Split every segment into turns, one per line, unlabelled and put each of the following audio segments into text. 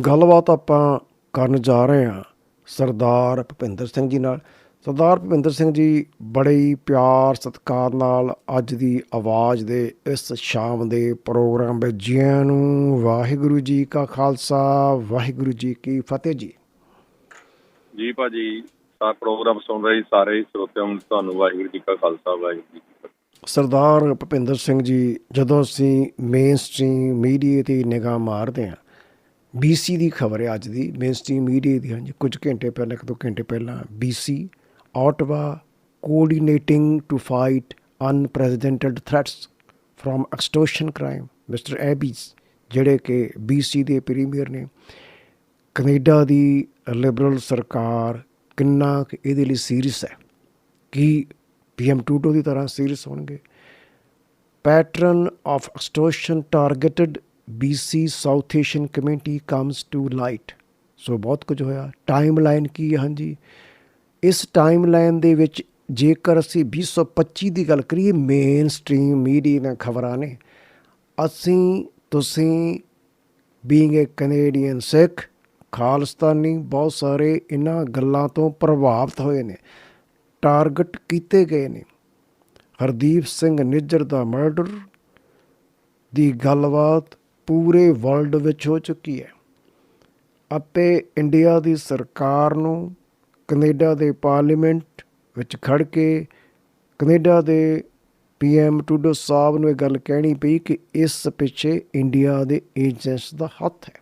ਗੱਲਬਾਤ ਆਪਾਂ ਕਰਨ ਜਾ ਰਹੇ ਹਾਂ ਸਰਦਾਰ ਭੁਪਿੰਦਰ ਸਿੰਘ ਜੀ ਨਾਲ। ਸਰਦਾਰ ਭੁਪਿੰਦਰ ਸਿੰਘ ਜੀ ਬੜੇ ਹੀ ਪਿਆਰ ਸਤਿਕਾਰ ਨਾਲ ਅੱਜ ਦੀ ਆਵਾਜ਼ ਦੇ ਇਸ ਸ਼ਾਮ ਦੇ ਪ੍ਰੋਗਰਾਮ ਵਿੱਚ ਜੀਆਂ ਨੂੰ ਵਾਹਿਗੁਰੂ ਜੀ ਕਾ ਖਾਲਸਾ ਵਾਹਿਗੁਰੂ ਜੀ ਕੀ ਫਤਿਹ ਜੀ।
ਜੀ ਭਾਜੀ ਸਾ ਪ੍ਰੋਗਰਾਮ ਸੁਣ ਰਹੇ ਸਾਰੇ ਸਰੋਤਿਆਂ ਨੂੰ ਤੁਹਾਨੂੰ ਵਾਹਿਗੁਰੂ ਜੀ ਕਾ ਖਾਲਸਾ ਵਾਹਿਗੁਰੂ ਜੀ ਕੀ ਫਤਿਹ।
ਸਰਦਾਰ ਭੁਪਿੰਦਰ ਸਿੰਘ ਜੀ ਜਦੋਂ ਅਸੀਂ ਮੇਨ ਸਟ੍ਰੀਮ ਮੀਡੀਆ ਤੇ ਨਿਗਾਹ ਮਾਰਦੇ ਹਾਂ ਬੀਸੀ ਦੀ ਖਬਰ ਹੈ ਅੱਜ ਦੀ ਮੇਨ ਸਟ੍ਰੀਮ ਮੀਡੀਆ ਦੀ, ਹਾਂਜੀ। ਕੁਝ ਘੰਟੇ ਪਹਿਲਾਂ, ਇੱਕ ਦੋ ਘੰਟੇ ਪਹਿਲਾਂ BC Ottawa coordinating to fight unprecedented threats from extortion crime mister Eby's ਜਿਹੜੇ ਕਿ ਬੀਸੀ ਦੇ ਪ੍ਰੀਮੀਅਰ ਨੇ। ਕੈਨੇਡਾ ਦੀ ਲਿਬਰਲ ਸਰਕਾਰ ਕਿੰਨਾ ਕੁ ਇਹਦੇ ਲਈ ਸੀਰੀਅਸ ਹੈ? ਕੀ ਪੀਐਮ ਟੂਡੋ ਦੀ ਤਰ੍ਹਾਂ ਸੀਰੀਅਸ ਹੋਣਗੇ? Pattern of extortion targeted BC south Asian community comes to light so ਬਹੁਤ ਕੁਝ ਹੋਇਆ ਟਾਈਮ ਲਾਈਨ ਕੀ ਹੈ ਹਾਂਜੀ ਇਸ ਟਾਈਮ ਲਾਈਨ ਦੇ ਵਿੱਚ ਜੇਕਰ ਅਸੀਂ 2025 ਦੀ ਗੱਲ ਕਰੀਏ ਮੇਨ ਸਟ੍ਰੀਮ ਮੀਡੀਆ ਦੀਆਂ ਖਬਰਾਂ ਨੇ ਅਸੀਂ ਤੁਸੀਂ being a Canadian Sikh Khalistani ਬਹੁਤ ਸਾਰੇ ਇਹਨਾਂ ਗੱਲਾਂ ਤੋਂ ਪ੍ਰਭਾਵਿਤ ਹੋਏ ਨੇ ਟਾਰਗੇਟ ਕੀਤੇ ਗਏ ਨੇ ਹਰਦੀਪ ਸਿੰਘ ਨਿੱਜਰ ਦਾ ਮਰਡਰ ਦੀ ਗੱਲਬਾਤ ਪੂਰੇ ਵਰਲਡ ਵਿੱਚ ਹੋ ਚੁੱਕੀ ਹੈ। ਅਤੇ ਇੰਡੀਆ ਦੀ ਸਰਕਾਰ ਨੂੰ, ਕੈਨੇਡਾ ਦੇ ਪਾਰਲੀਮੈਂਟ ਵਿੱਚ ਖੜ ਕੇ, ਕੈਨੇਡਾ ਦੇ ਪੀਐਮ ਟੂਡੋ ਸਾਹਿਬ ਨੂੰ ਇਹ ਗੱਲ ਕਹਿਣੀ ਪਈ ਕਿ ਇਸ ਪਿੱਛੇ ਇੰਡੀਆ ਦੇ ਏਜੰਟਸ ਦਾ ਹੱਥ ਹੈ।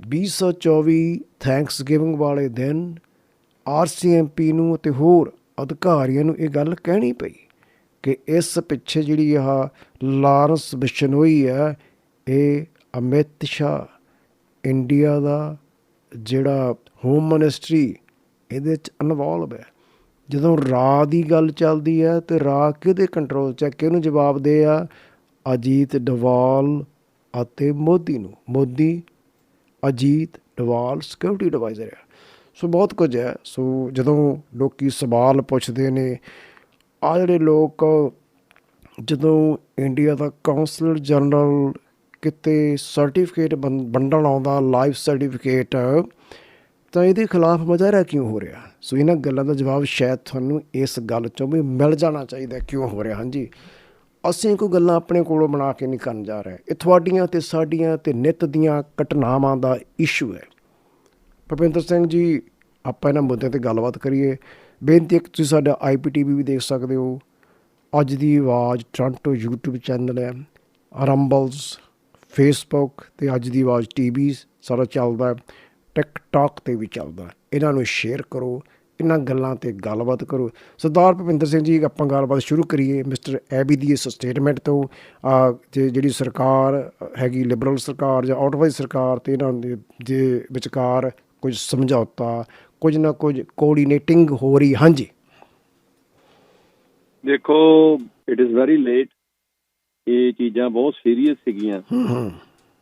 2024 ਥੈਂਕਸ ਗਿਵਿੰਗ ਵਾਲੇ ਦਿਨ ਆਰਸੀਐਮਪੀ ਨੂੰ ਅਤੇ ਹੋਰ ਅਧਿਕਾਰੀਆਂ ਨੂੰ ਇਹ ਗੱਲ ਕਹਿਣੀ ਪਈ ਕਿ ਇਸ ਪਿੱਛੇ ਜਿਹੜੀ ਆ ਲਾਰੈਂਸ ਬਿਸ਼ਨੋਈ ਹੈ ਇਹ ਅਮਿਤ ਸ਼ਾਹ ਇੰਡੀਆ ਦਾ ਜਿਹੜਾ ਹੋਮ ਮਿਨਿਸਟਰੀ ਇਹਦੇ ਚ ਇਨਵੋਲਵ ਹੈ। ਜਦੋਂ ਰਾਹ ਦੀ ਗੱਲ ਚੱਲਦੀ ਹੈ ਤੇ ਰਾਹ ਕਿਹਦੇ ਕੰਟਰੋਲ ਚ ਹੈ, ਕਿਹਨੂੰ ਜਵਾਬ ਦੇ ਆ? ਅਜੀਤ ਡਵਾਲ ਅਤੇ ਮੋਦੀ ਨੂੰ। ਮੋਦੀ ਅਜੀਤ ਡਵਾਲ ਸਿਕਿਉਰਿਟੀ ਐਡਵਾਈਜ਼ਰ ਹੈ। ਸੋ ਬਹੁਤ ਕੁਝ ਹੈ। ਸੋ ਜਦੋਂ ਲੋਕੀ ਸਵਾਲ ਪੁੱਛਦੇ ਨੇ ਆ ਜਿਹੜੇ ਲੋਕ ਜਦੋਂ ਇੰਡੀਆ ਦਾ ਕਾਉਂਸਲਰ ਜਨਰਲ ਕਿਤੇ ਸਰਟੀਫਿਕੇਟ ਵੰਡਣ ਆਉਂਦਾ ਲਾਈਫ ਸਰਟੀਫਿਕੇਟ ਤਾਂ ਇਹਦੇ ਖਿਲਾਫ ਮੁਜ਼ਾਹਰਾ ਕਿਉਂ ਹੋ ਰਿਹਾ? ਸੋ ਇਹਨਾਂ ਗੱਲਾਂ ਦਾ ਜਵਾਬ ਸ਼ਾਇਦ ਤੁਹਾਨੂੰ ਇਸ ਗੱਲ ਚੋਂ ਵੀ ਮਿਲ ਜਾਣਾ ਚਾਹੀਦਾ ਕਿਉਂ ਹੋ ਰਿਹਾ? ਹਾਂਜੀ। ਅਸੀਂ ਕੋਈ ਗੱਲਾਂ ਆਪਣੇ ਕੋਲੋਂ ਬਣਾ ਕੇ ਨਹੀਂ ਕਰਨ ਜਾ ਰਹੇ। ਇਹ ਤੁਹਾਡੀਆਂ ਤੇ ਸਾਡੀਆਂ ਤੇ ਨਿਤ ਦੀਆਂ ਘਟਨਾਵਾਂ ਦਾ ਇਸ਼ੂ ਹੈ। ਭੁਪਿੰਦਰ ਸਿੰਘ ਜੀ, ਆਪਾਂ ਇਹਨਾਂ ਮੁੱਦਿਆਂ ਤੇ ਗੱਲਬਾਤ ਕਰੀਏ। ਬੇਨਤੀ ਇੱਕ ਤੁਸੀਂ ਸਾਡਾ ਆਈਪੀਟੀਵੀ ਵੀ ਦੇਖ ਸਕਦੇ ਹੋ। ਅੱਜ ਦੀ ਆਵਾਜ਼ ਟੋਰਾਂਟੋ YouTube ਚੈਨਲ ਹੈ। ਰੰਬਲਸ ਫੇਸਬੁੱਕ ਤੇ ਅੱਜ ਦੀ ਆਵਾਜ਼ ਟੀਵੀ ਸਾਰਾ ਚੱਲਦਾ ਹੈ ਟਿਕਟੌਕ ਤੇ ਵੀ ਚੱਲਦਾ ਇਹਨਾਂ ਨੂੰ ਸ਼ੇਅਰ ਕਰੋ ਇਹਨਾਂ ਗੱਲਾਂ ਤੇ ਗੱਲਬਾਤ ਕਰੋ। ਸਰਦਾਰ ਭੁਪਿੰਦਰ ਸਿੰਘ ਜੀ ਆਪਾਂ ਗੱਲਬਾਤ ਸ਼ੁਰੂ ਕਰੀਏ ਮਿਸਟਰ ਐਬੀ ਦੀ ਇਸ ਸਟੇਟਮੈਂਟ ਤੋਂ। ਅਹ, ਜਿਹੜੀ ਸਰਕਾਰ ਹੈਗੀ ਲਿਬਰਲ ਸਰਕਾਰ ਜਾਂ ਆਊਟਵਾਈਜ਼ ਸਰਕਾਰ ਤੇ ਇਹਨਾਂ ਦੇ ਦੇ ਵਿਚਕਾਰ ਕੁਝ ਸਮਝੌਤਾ ਕੁਝ ਨਾ ਕੁਝ ਕੋਆਰਡੀਨੇਟਿੰਗ ਹੋ ਰਹੀ ਹਾਂਜੀ।
ਦੇਖੋ ਇਟ ਇਜ਼ ਵੈਰੀ ਲੇਟ ਇਹ ਚੀਜ਼ਾਂ ਬਹੁਤ ਸੀਰੀਅਸ ਸੀਗੀਆਂ।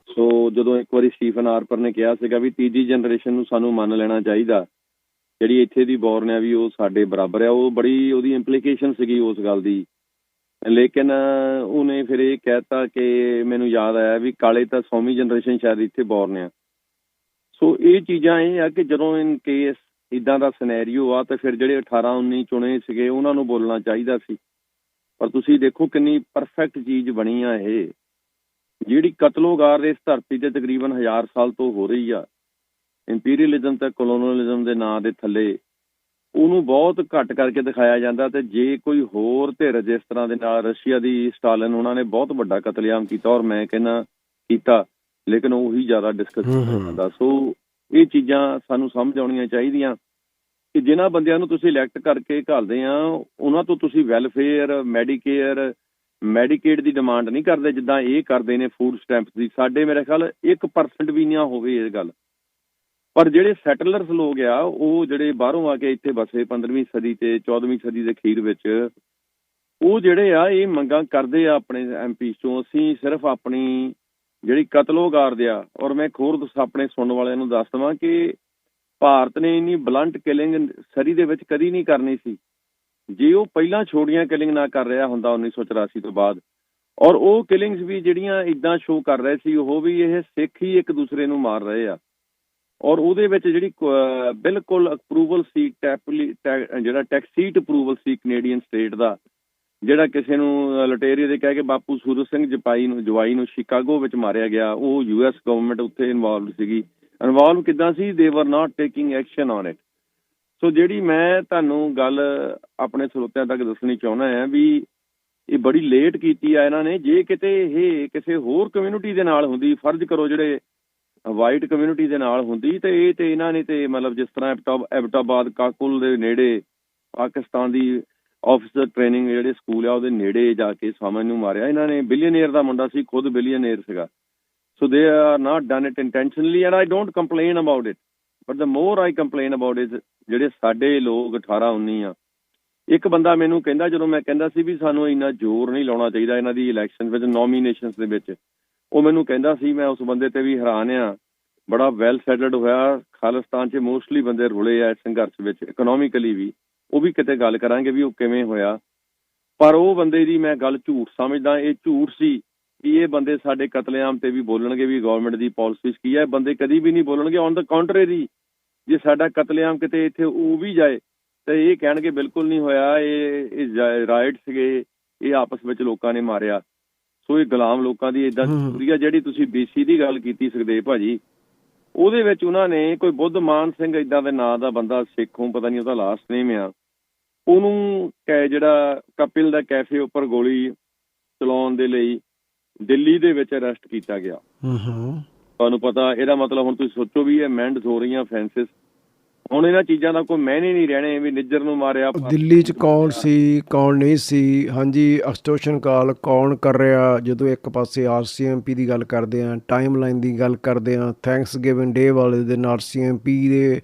ਸੋ ਜਦੋਂ ਇੱਕ ਵਾਰੀ ਸਟੀਫਨ ਆਰਪਰ ਨੇ ਕਿਹਾ ਸੀਗਾ ਵੀ ਤੀਜੀ ਜਨਰੇਸ਼ਨ ਨੂੰ ਸਾਨੂੰ ਮੰਨ ਲੈਣਾ ਚਾਹੀਦਾ ਜਿਹੜੀ ਇੱਥੇ ਦੀ ਬੋਰਨ ਹੈ ਵੀ ਉਹ ਸਾਡੇ ਬਰਾਬਰ ਹੈ ਉਹ ਬੜੀ ਉਹਦੀ ਇੰਪਲੀਕੇਸ਼ਨ ਸੀਗੀ ਉਸ ਗੱਲ ਦੀ। ਲੇਕਿਨ ਉਹਨੇ ਫਿਰ ਇਹ ਕਹਿਤਾ ਕਿ ਮੈਨੂੰ ਯਾਦ ਆਇਆ ਵੀ ਕਾਲੇ ਤਾਂ ਸੌਵੀਂ ਜਨਰੇਸ਼ਨ ਸ਼ਾਇਦ ਇੱਥੇ ਬੋਰਨ ਆ। ਸੋ ਇਹ ਚੀਜ਼ਾਂ ਇਹ ਆ ਕਿ ਜਦੋਂ ਇਨ ਕੇਸ ਇਦਾਂ ਦਾ ਸਿਨੈਰੀਓ ਆ ਤੇ ਫਿਰ ਜਿਹੜੇ 18 19 ਚੁਣੇ ਸੀਗੇ ਉਹਨਾਂ ਨੂੰ ਬੋਲਣਾ ਚਾਹੀਦਾ ਸੀ। ਦੇਖੋ ਕਿੰਨੀ ਪਰਫੈਕਟ ਚੀਜ਼ ਬਣੀ ਆ ਇਹ। ਜਿਹੜੀ ਕਤਲੋਗਾਰ ਇਸ ਧਰਤੀ ਤੇ ਤਕਰੀਬਨ 1000 ਸਾਲ ਤੋਂ ਹੋ ਰਹੀ ਆ ਇੰਪੀਰੀਅਲਿਜ਼ਮ ਤੇ ਕੋਲੋਨੀਅਲਿਜ਼ਮ ਦੇ ਨਾਂ ਦੇ ਥੱਲੇ ਉਹਨੂੰ ਬਹੁਤ ਘੱਟ ਕਰਕੇ ਦਿਖਾਇਆ ਜਾਂਦਾ ਤੇ ਜੇ ਕੋਈ ਹੋਰ ਧਿਰ ਜਿਸ ਤਰ੍ਹਾਂ ਦੇ ਨਾਲ ਰਸ਼ੀਆ ਦੀ ਸਟਾਲਿਨ ਉਹਨਾਂ ਨੇ ਬਹੁਤ ਵੱਡਾ ਕਤਲੇਆਮ ਕੀਤਾ ਔਰ ਮੈਂ ਕਹਿੰਦਾ ਕੀਤਾ ਲੇਕਿਨ ਉਹੀ ਜ਼ਿਆਦਾ ਡਿਸਕਸ। ਹੁੰਦਾ ਸੋ ਇਹ ਚੀਜ਼ਾਂ ਸਾਨੂੰ ਸਮਝ ਆਉਣੀਆਂ ਚਾਹੀਦੀਆਂ। ਕਿ ਜਿਨ੍ਹਾਂ ਬੰਦਿਆਂ ਨੂੰ ਤੁਸੀਂ ਇਲੈਕਟ ਕਰਕੇ ਘੱਲਦੇ ਆ, ਉਹਨਾਂ ਤੋਂ ਤੁਸੀਂ ਵੈਲਫੇਅਰ ਮੈਡੀਕੇਅਰ ਮੈਡੀਕੇਡ ਦੀ ਡਿਮਾਂਡ ਨਹੀਂ ਕਰਦੇ ਜਿੱਦਾਂ ਇਹ ਕਰਦੇ ਨੇ ਫੂਡ ਸਟੈਂਪਸ ਦੀ। ਸਾਡੇ ਮੇਰੇ ਖਿਆਲ 1% ਵੀ ਨਾ ਹੋਵੇ ਇਹ ਗੱਲ। ਪਰ ਜਿਹੜੇ ਸੈਟਲਰਸ ਲੋਕ ਆ, ਉਹ ਜਿਹੜੇ ਬਾਹਰੋਂ ਆ ਕੇ ਇੱਥੇ ਵਸੇ 15ਵੀਂ ਸਦੀ ਤੇ 14ਵੀਂ ਸਦੀ ਦੇ ਅਖੀਰ ਵਿੱਚ, ਉਹ ਜਿਹੜੇ ਆ, ਇਹ ਮੰਗਾਂ ਕਰਦੇ ਆ ਆਪਣੇ ਐਮਪੀ ਚੋਂ। ਅਸੀਂ ਸਿਰਫ ਆਪਣੀ ਜਿਹੜੀ ਕਤਲੋਗਾਰ ਆ, ਔਰ ਮੈਂ ਖੋਰ ਆਪਣੇ ਸੁਣਨ ਵਾਲਿਆਂ ਨੂੰ ਦੱਸ ਦਵਾਂ ਕਿ ਭਾਰਤ ਨੇ ਇੰਨੀ ਬਲੰਟ ਕਿਲਿੰਗ ਸਰੀ ਦੇ ਵਿੱਚ ਕਦੀ ਨਹੀਂ ਕਰਨੀ ਸੀ। ਜੇ ਉਹ ਪਹਿਲਾਂ ਛੋੜੀਆਂ ਕਿਲਿੰਗ ਨਾ ਕਰ ਰਿਹਾ ਹੁੰਦਾ 1984 ਤੋਂ ਬਾਅਦ, ਔਰ ਉਹ ਕਿਲਿੰਗਸ ਵੀ ਜਿਹੜੀਆਂ ਇਦਾਂ ਸ਼ੋ ਕਰ ਰਹੇ ਸੀ, ਉਹ ਵੀ ਇਹ ਸਿੱਖ ਹੀ ਇੱਕ ਦੂਸਰੇ ਨੂੰ ਮਾਰ ਰਹੇ ਆ। ਔਰ ਉਹਦੇ ਵਿੱਚ ਜਿਹੜੀ ਬਿਲਕੁਲ ਅਪਰੂਵਲ ਸੀ ਟੈਪਲੀ ਟੈ- ਜਿਹੜਾ ਟੈਕਸੀਟ ਅਪਰੂਵਲ ਸੀ ਕੈਨੇਡੀਅਨ ਸਟੇਟ ਦਾ, ਜਿਹੜਾ ਕਿਸੇ ਨੂੰ ਲਟੇਰੀਆ ਦੇ ਕਹਿ ਕੇ ਬਾਪੂ ਸੂਰਜ ਸਿੰਘ ਜਪਾਈ ਨੂੰ, ਜਵਾਈ ਨੂੰ ਸ਼ਿਕਾਗੋ ਵਿੱਚ ਮਾਰਿਆ ਗਿਆ, ਉਹ ਯੂਐਸ ਗਵਰਨਮੈਂਟ ਉੱਥੇ ਇਨਵੋਲਵਡ ਸੀਗੀ। ਇਨਵੋਲਵ ਕਿੱਦਾਂ ਸੀ? They were not taking action on it so ਜਿਹੜੀ ਮੈਂ ਤੁਹਾਨੂੰ ਗੱਲ ਆਪਣੇ ਸਰੋਤਿਆਂ ਤੱਕ ਦੱਸਣੀ ਚਾਹੁੰਦਾ ਹਾਂ ਵੀ ਇਹ ਬੜੀ ਲੇਟ ਕੀਤੀ ਆ ਇਹਨਾਂ ਨੇ। ਜੇ ਕਿਤੇ ਇਹ ਕਿਸੇ ਹੋਰ ਕਮਿਊਨਿਟੀ ਦੇ ਨਾਲ ਹੁੰਦੀ, ਫਰਜ਼ ਕਰੋ ਜਿਹੜੇ ਵਾਈਟ ਕਮਿਊਨਿਟੀ ਦੇ ਨਾਲ ਹੁੰਦੀ, ਤੇ ਇਹ ਤੇ ਇਹਨਾਂ ਨੇ ਤੇ ਮਤਲਬ ਜਿਸ ਤਰ੍ਹਾਂ ਐਬਟਾਬਾਦ, ਕਾਕੁਲ ਦੇ ਨੇੜੇ ਪਾਕਿਸਤਾਨ ਦੀ ਆਫੀਸਰ ਟ੍ਰੇਨਿੰਗ ਜਿਹੜੇ ਸਕੂਲ ਆ, ਉਹਦੇ ਨੇੜੇ ਜਾ ਕੇ ਸਾਮਨ ਨੂੰ ਮਾਰਿਆ। ਇਹਨਾਂ ਨੇ ਬਿਲੀਅਨਰ ਦਾ ਮੁੰਡਾ ਸੀ, ਖੁਦ ਬਿਲੀਅਨਰ ਸੀਗਾ। So they are not done it intentionally and I don't complain about it but the more I complain about it ਜਿਹੜੇ ਸਾਡੇ ਲੋਕ 18 19 ਆ, ਇੱਕ ਬੰਦਾ ਮੈਨੂੰ ਕਹਿੰਦਾ, ਜਦੋਂ ਮੈਂ ਕਹਿੰਦਾ ਸੀ ਵੀ ਸਾਨੂੰ ਇੰਨਾ ਜ਼ੋਰ ਨਹੀਂ ਲਾਉਣਾ ਚਾਹੀਦਾ ਇਹਨਾਂ ਦੀ ਇਲੈਕਸ਼ਨ ਵਿੱਚ ਨੋਮੀਨੇਸ਼ਨਸ ਦੇ ਵਿੱਚ, ਉਹ ਮੈਨੂੰ ਕਹਿੰਦਾ ਸੀ, ਮੈਂ ਉਸ ਬੰਦੇ ਤੇ ਵੀ ਹੈਰਾਨ ਆ, ਬੜਾ ਵੈਲ ਸੈਟਲਡ ਹੋਇਆ, ਖਾਲਿਸਤਾਨ 'ਚ ਮੋਸਟਲੀ ਬੰਦੇ ਰੁਲੇ ਆ ਸੰਘਰਸ਼ ਵਿੱਚ ਇਕਨੋਮਿਕਲੀ ਵੀ, ਉਹ ਵੀ ਕਿਤੇ ਗੱਲ ਕਰਾਂਗੇ ਵੀ ਉਹ ਕਿਵੇਂ ਹੋਇਆ। ਪਰ ਉਹ ਬੰਦੇ ਦੀ ਮੈਂ ਗੱਲ ਝੂਠ ਸਮਝਦਾ, ਇਹ ਝੂਠ ਸੀ ਕਿ ਇਹ ਬੰਦੇ ਸਾਡੇ ਕਤਲੇਆਮ ਤੇ ਵੀ ਬੋਲਣਗੇ ਵੀ ਗਵਰਨਮੈਂਟ ਦੀ ਪਾਲਿਸੀਜ਼ ਕੀ ਹੈ ਬੰਦੇ ਕਦੀ ਵੀ ਨਹੀਂ ਬੋਲਣਗੇ ਔਨ ਦਾ ਕੰਟਰੇਰੀ ਜੇ ਸਾਡਾ ਕਤਲੇਆਮ ਕਿਤੇ ਇੱਥੇ ਉਹ ਵੀ ਜਾਏ ਤੇ ਇਹ ਕਹਿਣਗੇ ਬਿਲਕੁਲ ਨਹੀਂ ਹੋਇਆ ਇਹ ਇਹ ਰਾਈਟ ਸੀਗੇ ਇਹ ਆਪਸ ਵਿੱਚ ਲੋਕਾਂ ਨੇ ਮਾਰਿਆ ਸੋ ਇਹ ਗੁਲਾਮ ਲੋਕਾਂ ਦੀ ਇਦਾਂ। ਸਟੋਰੀ ਜਿਹੜੀ ਤੁਸੀਂ ਬੀਸੀ ਦੀ ਗੱਲ ਕੀਤੀ ਸੁਖਦੇਵ ਭਾਜੀ ਉਹਦੇ ਵਿੱਚ ਉਹਨਾਂ ਨੇ ਕੋਈ ਬੁੱਧਮਾਨ ਸਿੰਘ ਇਦਾਂ ਦੇ ਨਾਂ ਦਾ ਬੰਦਾ ਸਿੱਖੋਂ ਪਤਾ ਨਹੀਂ ਉਹਦਾ ਲਾਸਟ ਨੇਮ ਆ ਉਹਨੂੰ ਜਿਹੜਾ ਕਪਿਲ ਦਾ ਕੈਫੇ ਉੱਪਰ ਗੋਲੀ ਚਲਾਉਣ ਦੇ ਲਈ ਦਿੱਲੀ ਦੇ ਵਿੱਚ ਅਰੈਸਟ ਕੀਤਾ ਗਿਆ।
ਹੂੰ ਹੂੰ
ਤੁਹਾਨੂੰ ਪਤਾ ਇਹਦਾ ਮਤਲਬ ਹੁਣ ਤੁਸੀਂ ਸੋਚੋ ਵੀ ਇਹ ਮੈਂਡਸ ਹੋ ਰਹੀਆਂ ਫੈਂਸਿਸ ਹੁਣ ਇਹਨਾਂ ਚੀਜ਼ਾਂ ਦਾ ਕੋਈ ਮਾਇਨੇ ਨਹੀਂ ਰਹਿਣੇ ਵੀ ਨਿੱਜਰ ਨੂੰ ਮਾਰਿਆ।
ਦਿੱਲੀ ਚ ਕੌਣ ਸੀ ਕੌਣ ਨਹੀਂ ਸੀ? ਹਾਂਜੀ ਐਕਸਟੋਰਸ਼ਨ ਕਾਲ ਕੌਣ ਕਰ ਰਿਹਾ? ਜਦੋਂ ਇੱਕ ਪਾਸੇ ਆਰਸੀਐਮਪੀ ਦੀ ਗੱਲ ਕਰਦੇ ਆ ਟਾਈਮਲਾਈਨ ਦੀ ਗੱਲ ਕਰਦੇ ਆ ਥੈਂਕਸ ਗਿਵਨ ਡੇ ਵਾਲੇ ਦਿਨ ਆਰਸੀਐਮਪੀ ਦੇ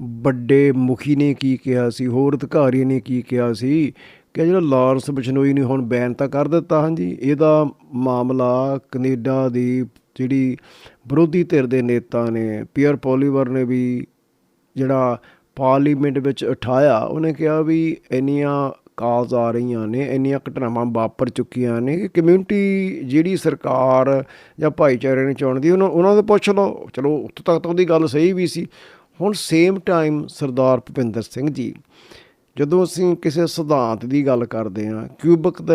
ਵੱਡੇ ਮੁਖੀ ਨੇ ਕੀ ਕਿਹਾ ਸੀ? ਹੋਰ ਅਧਿਕਾਰੀ ਨੇ ਕੀ ਕਿਹਾ ਸੀ? ਕਿ ਜਿਹੜਾ ਲਾਰੈਂਸ ਬਿਸ਼ਨੋਈ ਨੇ ਹੁਣ ਬੈਨ ਤਾਂ ਕਰ ਦਿੱਤਾ, ਹਾਂਜੀ, ਇਹਦਾ ਮਾਮਲਾ ਕੈਨੇਡਾ ਦੀ ਜਿਹੜੀ ਵਿਰੋਧੀ ਧਿਰ ਦੇ ਨੇਤਾ ਨੇ, ਪੀਅਰ ਪੋਲੀਵਰ ਨੇ ਵੀ ਜਿਹੜਾ ਪਾਰਲੀਮੈਂਟ ਵਿੱਚ ਉਠਾਇਆ, ਉਹਨੇ ਕਿਹਾ ਵੀ ਇੰਨੀਆਂ ਕਾਲਸ ਆ ਰਹੀਆਂ ਨੇ, ਇੰਨੀਆਂ ਘਟਨਾਵਾਂ ਵਾਪਰ ਚੁੱਕੀਆਂ ਨੇ ਕਿ ਕਮਿਊਨਿਟੀ ਜਿਹੜੀ ਸਰਕਾਰ ਜਾਂ ਭਾਈਚਾਰੇ ਨੇ ਚੁਣਦੀ ਉਹਨਾਂ ਉਹਨਾਂ ਤੋਂ ਪੁੱਛ ਲਓ। ਚਲੋ, ਉੱਥੋਂ ਤੱਕ ਤਾਂ ਉਹਦੀ ਗੱਲ ਸਹੀ ਵੀ ਸੀ। ਹੁਣ ਸੇਮ ਟਾਈਮ ਸਰਦਾਰ ਭੁਪਿੰਦਰ ਸਿੰਘ ਜੀ ਜਦੋਂ ਅਸੀਂ ਕਿਸੇ ਸਿਧਾਂਤ ਦੀ ਗੱਲ ਕਰਦੇ ਹਾਂ ਕਿਊਬਕ ਦਾ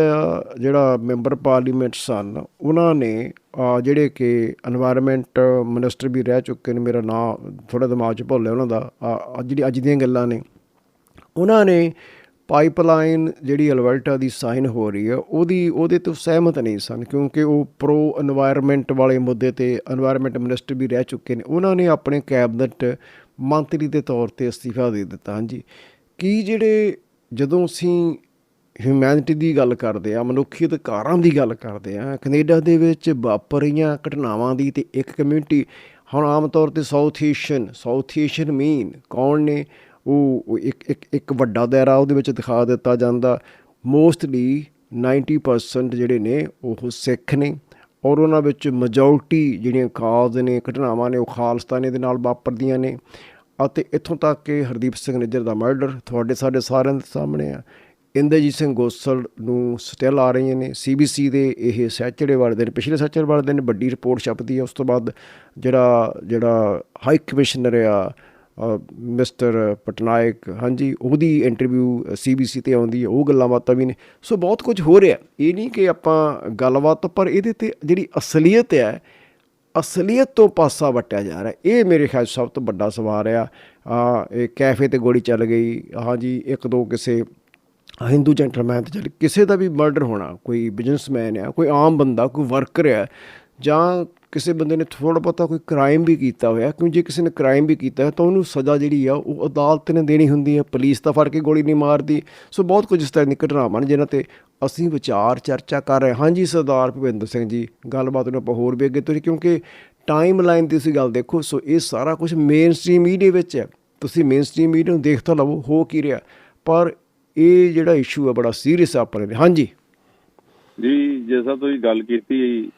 ਜਿਹੜਾ ਮੈਂਬਰ ਪਾਰਲੀਮੈਂਟ ਸਨ, ਉਹਨਾਂ ਨੇ ਜਿਹੜੇ ਕਿ এনवायरमेंट ਮਿਨਿਸਟਰ ਵੀ ਰਹਿ ਚੁੱਕੇ ਨੇ, ਮੇਰਾ ਨਾਮ ਥੋੜਾ ਦਿਮਾਗ 'ਚ ਭੁੱਲ ਉਹਨਾਂ ਦਾ ਜਿਹੜੀ, ਅੱਜ ਦੀਆਂ ਗੱਲਾਂ ਨੇ, ਉਹਨਾਂ ਨੇ ਪਾਈਪਲਾਈਨ ਜਿਹੜੀ ਅਲਵਰਟਾ ਦੀ ਸਾਈਨ ਹੋ ਰਹੀ ਹੈ, ਉਹਦੀ, ਉਹਦੇ ਤੋਂ ਸਹਿਮਤ ਨਹੀਂ ਸਨ, ਕਿਉਂਕਿ ਉਹ ਪ੍ਰੋ এনवायरमेंट ਵਾਲੇ ਮੁੱਦੇ ਤੇ এনवायरमेंट ਮਿਨਿਸਟਰ ਵੀ ਰਹਿ ਚੁੱਕੇ ਨੇ, ਉਹਨਾਂ ਨੇ ਆਪਣੇ ਕੈਬਨਟ ਮੰਤਰੀ ਦੇ ਤੌਰ ਤੇ ਅਸਤੀਫਾ ਦੇ ਦਿੱਤਾ, ਹਾਂਜੀ। ਕੀ ਜਿਹੜੇ ਜਦੋਂ ਅਸੀਂ ਹਿਊਮੈਨਿਟੀ ਦੀ ਗੱਲ ਕਰਦੇ ਆ ਮਨੁੱਖੀ ਅਧਿਕਾਰਾਂ ਦੀ ਗੱਲ ਕਰਦੇ ਆ ਕੈਨੇਡਾ ਦੇ ਵਿੱਚ ਵਾਪਰ ਰਹੀਆਂ ਘਟਨਾਵਾਂ ਦੀ ਤੇ ਇੱਕ ਕਮਿਊਨਿਟੀ ਹੁਣ ਆਮ ਤੌਰ ਤੇ South Asian South Asian mean ਕੌਣ ਨੇ? ਉਹ ਉਹ ਇੱਕ ਇੱਕ ਇੱਕ ਵੱਡਾ ਦਾਇਰਾ ਉਹਦੇ ਵਿੱਚ ਦਿਖਾ ਦਿੱਤਾ ਜਾਂਦਾ। ਮੋਸਟਲੀ 90% ਜਿਹੜੇ ਨੇ ਉਹ ਸਿੱਖ ਨੇ ਔਰ ਉਹਨਾਂ ਵਿੱਚ ਮੈਜੋਰਟੀ ਜਿਹੜੀਆਂ ਕਾਜ਼ ਨੇ, ਘਟਨਾਵਾਂ ਨੇ ਉਹ ਖਾਲਸਤਾਨੀ ਦੇ ਨਾਲ ਵਾਪਰਦੀਆਂ ਨੇ। ਅਤੇ ਇੱਥੋਂ ਤੱਕ ਕਿ ਹਰਦੀਪ ਸਿੰਘ ਨਿੱਜਰ ਦਾ ਮਰਡਰ ਤੁਹਾਡੇ ਸਾਡੇ ਸਾਰਿਆਂ ਦੇ ਸਾਹਮਣੇ ਆ। ਇੰਦਰਜੀਤ ਸਿੰਘ ਗੋਸਲ ਨੂੰ ਸਟਿਲ ਆ ਰਹੀਆਂ ਨੇ। ਸੀਬੀਸੀ ਦੇ ਇਹ ਸੈਚਰਡੇ ਵਾਲੇ ਦਿਨ ਪਿਛਲੇ ਸੈਚਰਡੇ ਵਾਲੇ ਦਿਨ ਵੱਡੀ ਰਿਪੋਰਟ ਛਪਦੀ ਹੈ ਉਸ ਤੋਂ ਬਾਅਦ ਜਿਹੜਾ ਜਿਹੜਾ ਹਾਈ ਕਮਿਸ਼ਨਰ ਆ ਮਿਸਟਰ ਪਟਨਾਇਕ, ਹਾਂਜੀ, ਉਹਦੀ ਇੰਟਰਵਿਊ ਸੀਬੀਸੀ ਤੇ ਆਉਂਦੀ ਹੈ ਉਹ ਗੱਲਾਂ ਬਾਤਾਂ ਵੀ ਨੇ। ਸੋ ਬਹੁਤ ਕੁਝ ਹੋ ਰਿਹਾ। ਇਹ ਨਹੀਂ ਕਿ ਆਪਾਂ ਗੱਲਬਾਤ, ਪਰ ਇਹਦੇ ਤੇ ਜਿਹੜੀ ਅਸਲੀਅਤ ਹੈ ਅਸਲੀਅਤ ਤੋਂ ਪਾਸਾ ਵਟਿਆ ਜਾ ਰਿਹਾ ਇਹ ਮੇਰੇ ਖਿਆਲ 'ਚ ਸਭ ਤੋਂ ਵੱਡਾ ਸਵਾਲ ਆ ਆ, ਇਹ ਕੈਫੇ ਤੇ ਗੋਲੀ ਚੱਲ ਗਈ। ਹਾਂਜੀ ਇੱਕ ਦੋ ਕਿਸੇ ਹਿੰਦੂ ਜੈਂਟਲਮੈਨ ਤੇ ਚੱਲ ਕਿਸੇ ਦਾ ਵੀ ਮਰਡਰ ਹੋਣਾ, ਕੋਈ ਬਿਜ਼ਨਸਮੈਨ ਆ, ਕੋਈ ਆਮ ਬੰਦਾ, ਕੋਈ ਵਰਕਰ ਆ, ਜਾਂ ਕਿਸੇ ਬੰਦੇ ਨੇ ਥੋੜਾ ਬਹੁਤਾ ਕੋਈ ਕ੍ਰਾਈਮ ਵੀ ਕੀਤਾ ਹੋਇਆ, ਕਿਉਂ ਜੇ ਕਿਸੇ ਨੇ ਕ੍ਰਾਈਮ ਵੀ ਕੀਤਾ ਹੈ ਤਾਂ ਉਹਨੂੰ ਸਜ਼ਾ ਜਿਹੜੀ ਆ, ਉਹ ਅਦਾਲਤ ਨੇ ਦੇਣੀ ਹੁੰਦੀ ਹੈ ਪੁਲਿਸ ਤਾਂ ਫੜ ਕੇ ਗੋਲੀ ਨਹੀਂ ਮਾਰਦੀ। ਸੋ ਬਹੁਤ ਕੁਝ ਇਸ ਤਰ੍ਹਾਂ ਦੀ ਘਟਨਾਵਾਂ ਨੇ ਜਿਨ੍ਹਾਂ ਤੇ ਅਸੀਂ ਵਿਚਾਰ ਚਰਚਾ ਕਰ ਰਹੇ ਹਾਂ। ਹਾਂਜੀ, ਸਰਦਾਰ ਭੁਪਿੰਦਰ ਸਿੰਘ ਜੀ, ਗੱਲਬਾਤ ਨੂੰ ਆਪਾਂ ਹੋਰ ਵੀ ਅੱਗੇ ਤੋਰੀ, ਕਿਉਂਕਿ ਟਾਈਮ ਲਾਈਨ ਦੀ ਤੁਸੀਂ ਗੱਲ ਦੇਖੋ, ਸੋ ਇਹ ਸਾਰਾ ਕੁਝ ਮੇਨ ਸਟ੍ਰੀਮ ਮੀਡੀਆ ਵਿੱਚ ਹੈ। ਤੁਸੀਂ ਮੇਨ ਸਟ੍ਰੀਮ ਮੀਡੀਆ ਨੂੰ ਦੇਖ ਤਾਂ ਲਵੋ, ਹੋ ਕੀ ਰਿਹਾ। ਪਰ ਇਹ ਜਿਹੜਾ ਇਸ਼ੂ ਹੈ, ਬੜਾ ਸੀਰੀਅਸ ਆ ਆਪਣੇ ਹਾਂਜੀ।
ਜੀ ਜਿਵੇਂ ਤੁਸੀਂ ਗੱਲ ਕੀਤੀ